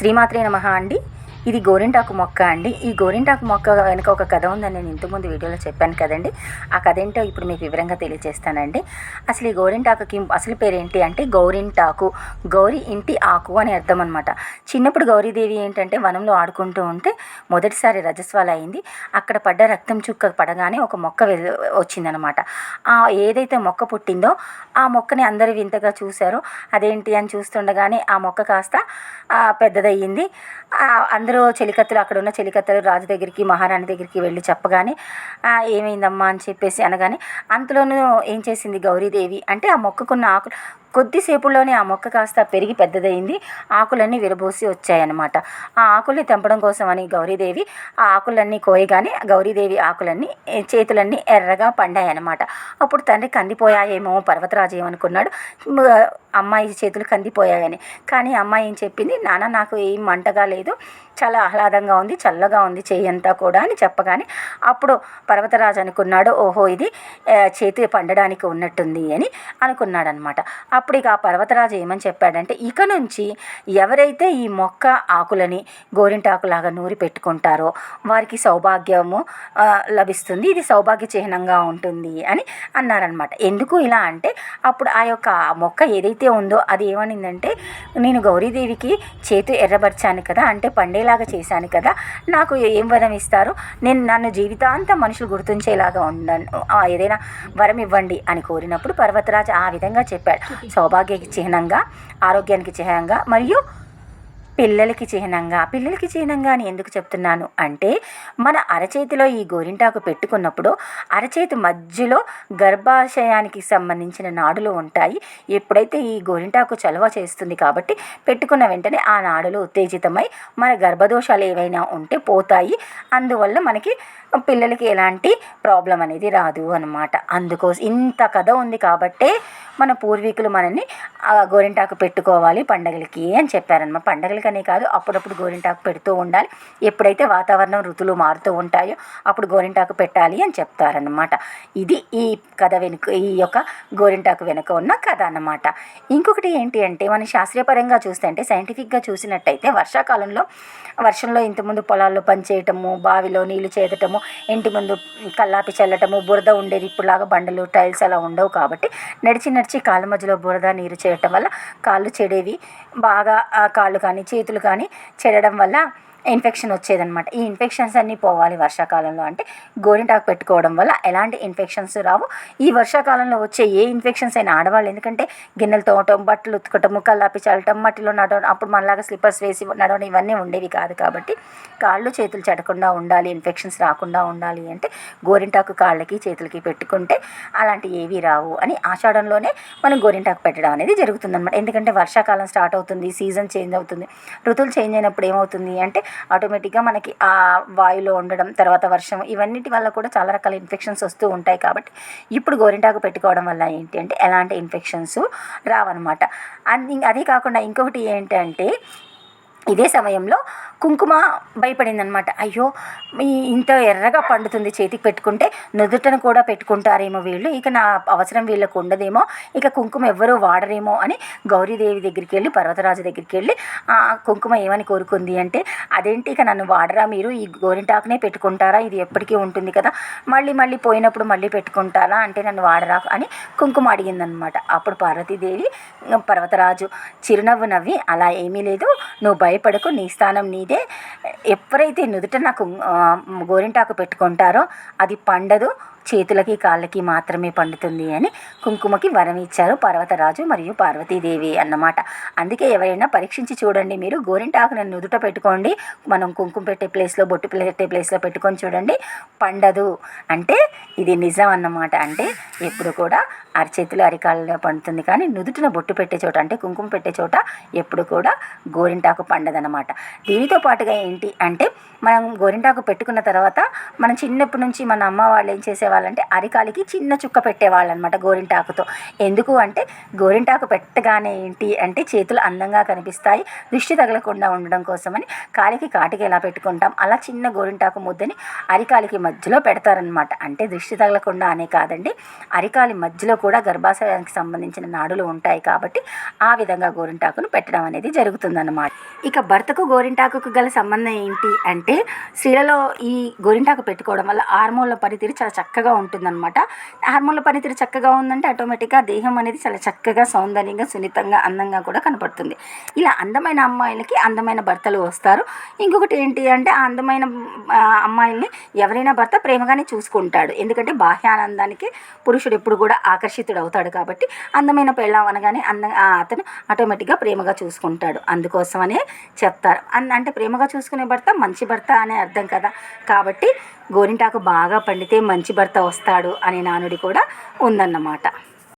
శ్రీమాత్రే నమ అండి. ఇది గోరింటాకు మొక్క అండి. ఈ గోరింటాకు మొక్క వెనుక ఒక కథ ఉందని నేను ఇంతకుముందు వీడియోలో చెప్పాను కదండి. ఆ కథ ఏంటో ఇప్పుడు మీకు వివరంగా తెలియజేస్తానండి. అసలు ఈ గోరింటాకుకి అసలు పేరు ఏంటి అంటే గౌరింటాకు గౌరి ఇంటి ఆకు అని అర్థం అనమాట చిన్నప్పుడు గౌరీదేవి ఏంటంటే వనంలో ఆడుకుంటూ ఉంటే మొదటిసారి రజస్వాల అయింది. అక్కడ పడ్డ రక్తం చుక్క పడగానే ఒక మొక్క వచ్చిందనమాట ఆ ఏదైతే మొక్క పుట్టిందో ఆ మొక్కని అందరూ వింతగా చూశారు. అదేంటి అని చూస్తుండగానే ఆ మొక్క కాస్త పెద్దదయ్యింది. అందరూ అందరూ చెలికత్తలు అక్కడ ఉన్న చెలికత్తలు రాజు దగ్గరికి మహారాణి దగ్గరికి వెళ్ళి చెప్పగానే ఏమైందమ్మా? అని చెప్పేసి అనగానే అంతలోనూ ఏం చేసింది గౌరీదేవి? అంటే ఆ మొక్కకున్న ఆకులు కొద్దిసేపులోనే ఆ మొక్క కాస్త పెరిగి పెద్దదయింది. ఆకులన్నీ విరబోసి వచ్చాయన్నమాట. ఆ ఆకుల్ని తెంపడం కోసమని గౌరీదేవి ఆ ఆకులన్నీ కోయగానే గౌరీదేవి ఆకులన్నీ చేతులన్నీ ఎర్రగా పండాయన్నమాట. అప్పుడు తండ్రి కందిపోయాయేమో పర్వతరాజు ఏమనుకున్నాడు. అమ్మాయి చేతులు కందిపోయాయని. కానీ అమ్మాయి ఏం చెప్పింది? నాన్న నాకు ఏం మంటగా లేదు. చాలా ఆహ్లాదంగా ఉంది చల్లగా ఉంది చేయి అంతా కూడా అని చెప్పగానే అప్పుడు పర్వతరాజు అనుకున్నాడు ఓహో ఇది చేతి పండడానికి ఉన్నట్టుంది అని అనుకున్నాడనమాట అప్పుడు ఇక ఆ పర్వతరాజు ఏమని చెప్పాడంటే ఇక నుంచి ఎవరైతే ఈ మొక్క ఆకులని గోరింటాకులాగా నూరి పెట్టుకుంటారో వారికి సౌభాగ్యము లభిస్తుంది. ఇది సౌభాగ్య చిహ్నంగా ఉంటుంది అని అన్నారనమాట ఎందుకు ఇలా అంటే అప్పుడు ఆ యొక్క మొక్క ఏదైతే ఉందో అది ఏమనిందంటే నేను గౌరీదేవికి చేతి ఎర్రబరిచాను కదా అంటే పండేలాగా చేశాను కదా నాకు ఏం వరం ఇస్తారు? నేను నన్ను జీవితాంతం మనుషులు గుర్తుంచేలాగా ఉన్నాను ఏదైనా వరం ఇవ్వండి అని కోరినప్పుడు పర్వతరాజు ఆ విధంగా చెప్పాడు. సౌభాగ్యకి చిహ్నంగా ఆరోగ్యానికి చిహ్నంగా మరియు పిల్లలకి చిహ్నంగా పిల్లలకి చిహ్నంగా అని ఎందుకు చెప్తున్నాను? అంటే మన అరచేతిలో ఈ గోరింటాకు పెట్టుకున్నప్పుడు అరచేతి మధ్యలో గర్భాశయానికి సంబంధించిన నాడులు ఉంటాయి. ఎప్పుడైతే ఈ గోరింటాకు చలవ చేస్తుంది కాబట్టి పెట్టుకున్న వెంటనే ఆ నాడులు ఉత్తేజితమై మన గర్భదోషాలు ఏవైనా ఉంటే పోతాయి. అందువల్ల మనకి పిల్లలకి ఎలాంటి ప్రాబ్లం అనేది రాదు అనమాట అందుకోసం ఇంత కథ ఉంది కాబట్టే మన పూర్వీకులు మనల్ని గోరింటాకు పెట్టుకోవాలి పండగలకి అని చెప్పారనమాట పండగలకనే కాదు అప్పుడప్పుడు గోరింటాకు పెడుతూ ఉండాలి. ఎప్పుడైతే వాతావరణం ఋతువులు మారుతూ ఉంటాయో అప్పుడు గోరింటాకు పెట్టాలి అని చెప్తారనమాట ఇది ఈ కథ వెనుక ఈ యొక్క గోరింటాకు వెనుక ఉన్న కథ అన్నమాట. ఇంకొకటి ఏంటి అంటే మనం శాస్త్రీయపరంగా చూస్తే అంటే సైంటిఫిక్గా చూసినట్టయితే వర్షాకాలంలో వర్షంలో ఇంతకుముందు పొలాల్లో పనిచేయటము బావిలో నీళ్ళు చేదటము ఇంటి ముందు కల్లాపి చల్లటము బురద ఉండేది ఇప్పుడులాగా బండలు టైల్స్ అలా ఉండవు కాబట్టి నడిచి నడిచి కాళ్ళ మధ్యలో బురద నీరు చేయటం వల్ల కాళ్ళు చెడేవి బాగా కాళ్ళు కానీ చేతులు కానీ చెడడం వల్ల ఇన్ఫెక్షన్ వచ్చేదన్నమాట. ఈ ఇన్ఫెక్షన్స్ అన్నీ పోవాలి వర్షాకాలంలో అంటే గోరింటాకు పెట్టుకోవడం వల్ల ఎలాంటి ఇన్ఫెక్షన్స్ రావు. ఈ వర్షాకాలంలో వచ్చే ఏ ఇన్ఫెక్షన్స్ అయినా ఆడవాళ్ళు ఎందుకంటే గిన్నెలు తోవటం బట్టలు ఉతుకటం కల్లాపి చల్లటం మట్టిలో నడవడం అప్పుడు మనలాగా స్లిప్పర్స్ వేసి నడవడం ఇవన్నీ ఉండేవి కాదు కాబట్టి కాళ్ళు చేతులు చెడకుండా ఉండాలి ఇన్ఫెక్షన్స్ రాకుండా ఉండాలి అంటే గోరింటాకు కాళ్ళకి చేతులకి పెట్టుకుంటే అలాంటి ఏవి రావు అని ఆషాఢంలోనే మనం గోరింటాకు పెట్టడం అనేది జరుగుతుందన్నమాట. ఎందుకంటే వర్షాకాలం స్టార్ట్ అవుతుంది సీజన్ చేంజ్ అవుతుంది. ఋతువులు చేంజ్ అయినప్పుడు ఏమవుతుంది అంటే ఆటోమేటిక్గా మనకి ఆ వాయులో ఉండడం తర్వాత వర్షం ఇవన్నిటి వల్ల కూడా చాలా రకాల ఇన్ఫెక్షన్స్ వస్తూ ఉంటాయి కాబట్టి ఇప్పుడు గోరింటాకు పెట్టుకోవడం వల్ల ఏంటి అంటే ఎలాంటి ఇన్ఫెక్షన్స్ రావన్నమాట. అండ్ అదే కాకుండా ఇంకొకటి ఏంటంటే ఇదే సమయంలో కుంకుమ భయపడిందనమాట. అయ్యో ఇంత ఎర్రగా పండుతుంది చేతికి పెట్టుకుంటే నుదుటను కూడా పెట్టుకుంటారేమో వీళ్ళు. ఇక నా అవసరం వీళ్ళకు ఉండదేమో ఇక కుంకుమ ఎవ్వరూ వాడరేమో అని గౌరీదేవి దగ్గరికి వెళ్ళి పర్వతరాజు దగ్గరికి వెళ్ళి ఆ కుంకుమ ఏమని కోరుకుంది అంటే అదేంటి ఇక నన్ను వాడరా మీరు? ఈ గోరింటాకునే పెట్టుకుంటారా? ఇది ఎప్పటికీ ఉంటుంది కదా? మళ్ళీ మళ్ళీ పోయినప్పుడు మళ్ళీ పెట్టుకుంటారా? అంటే నన్ను వాడరా? అని కుంకుమ అడిగిందనమాట. అప్పుడు పార్వతీదేవి పర్వతరాజు చిరునవ్వు నవ్వి అలా ఏమీ లేదు. నువ్వు భయపడకు నీ స్థానం నీదే. ఎప్పుడైతే నుదుట నాకు గోరింటాకు పెట్టుకుంటారో అది పండదు. చేతులకి కాళ్ళకి మాత్రమే పండుతుంది అని కుంకుమకి వరం ఇచ్చారు పర్వతరాజు మరియు పార్వతీదేవి అన్నమాట. అందుకే ఎవరైనా పరీక్షించి చూడండి మీరు. గోరింటాకును నుదుట పెట్టుకోండి. మనం కుంకుమ పెట్టే ప్లేస్లో బొట్టు పెట్టే ప్లేస్లో పెట్టుకొని చూడండి. పండదు. అంటే ఇది నిజం అన్నమాట. అంటే ఎప్పుడు కూడా అరచేతులు అరికాళ్ళలో పండుతుంది. కానీ నుదుటిన బొట్టు పెట్టే చోట అంటే కుంకుమ పెట్టే చోట ఎప్పుడు కూడా గోరింటాకు పండు పండదన్నమాట. దీనితో పాటుగా ఏంటి అంటే మనం గోరింటాకు పెట్టుకున్న తర్వాత మనం చిన్నప్పటి నుంచి మన అమ్మ వాళ్ళు ఏం చేసేవాళ్ళు అరికాలికి చిన్న చుక్క పెట్టేవాళ్ళు అనమాట గోరింటాకుతో. ఎందుకు అంటే గోరింటాకు పెట్టగానే ఏంటి అంటే చేతులు అందంగా కనిపిస్తాయి దృష్టి తగలకుండా ఉండడం కోసమని కాలికి కాటికి ఎలా పెట్టుకుంటాం అలా చిన్న గోరింటాకు ముద్దని అరికాలికి మధ్యలో పెడతారనమాట అంటే దృష్టి తగలకుండా అనే కాదండి అరికాలి మధ్యలో కూడా గర్భాశయానికి సంబంధించిన నాడులు ఉంటాయి కాబట్టి ఆ విధంగా గోరింటాకును పెట్టడం అనేది జరుగుతుందన్నమాట. ఇక భర్తకు గోరింటాకుకు గల సంబంధం ఏంటి అంటే స్త్రీలలో ఈ గోరింటాకు పెట్టుకోవడం వల్ల హార్మోన్ల పనితీరు చాలా చక్కగా ఉంటుందన్నమాట. హార్మోన్ల పనితీరు చక్కగా ఉందంటే ఆటోమేటిక్గా దేహం అనేది చాలా చక్కగా సౌందర్యంగా సున్నితంగా అందంగా కూడా కనపడుతుంది. ఇలా అందమైన అమ్మాయిలకి అందమైన భర్తలు వస్తారు. ఇంకొకటి ఏంటి అంటే ఆ అందమైన అమ్మాయిల్ని ఎవరైనా భర్త ప్రేమగానే చూసుకుంటాడు. ఎందుకంటే బాహ్యానందానికి పురుషుడు ఎప్పుడు కూడా ఆకర్షితుడు అవుతాడు కాబట్టి అందమైన పెళ్ళాం అనగానే అంద ఆ అతను ఆటోమేటిక్గా ప్రేమగా చూసుకుంటాడు. అందుకోసమనే చెప్తారు. అన్ అంటే ప్రేమగా చూసుకునే భర్త మంచి భర్త అనే అర్థం కదా. కాబట్టి గోరింటాకు బాగా పండితే మంచి భర్త వస్తాడు అనే నానుడి కూడా ఉందన్నమాట.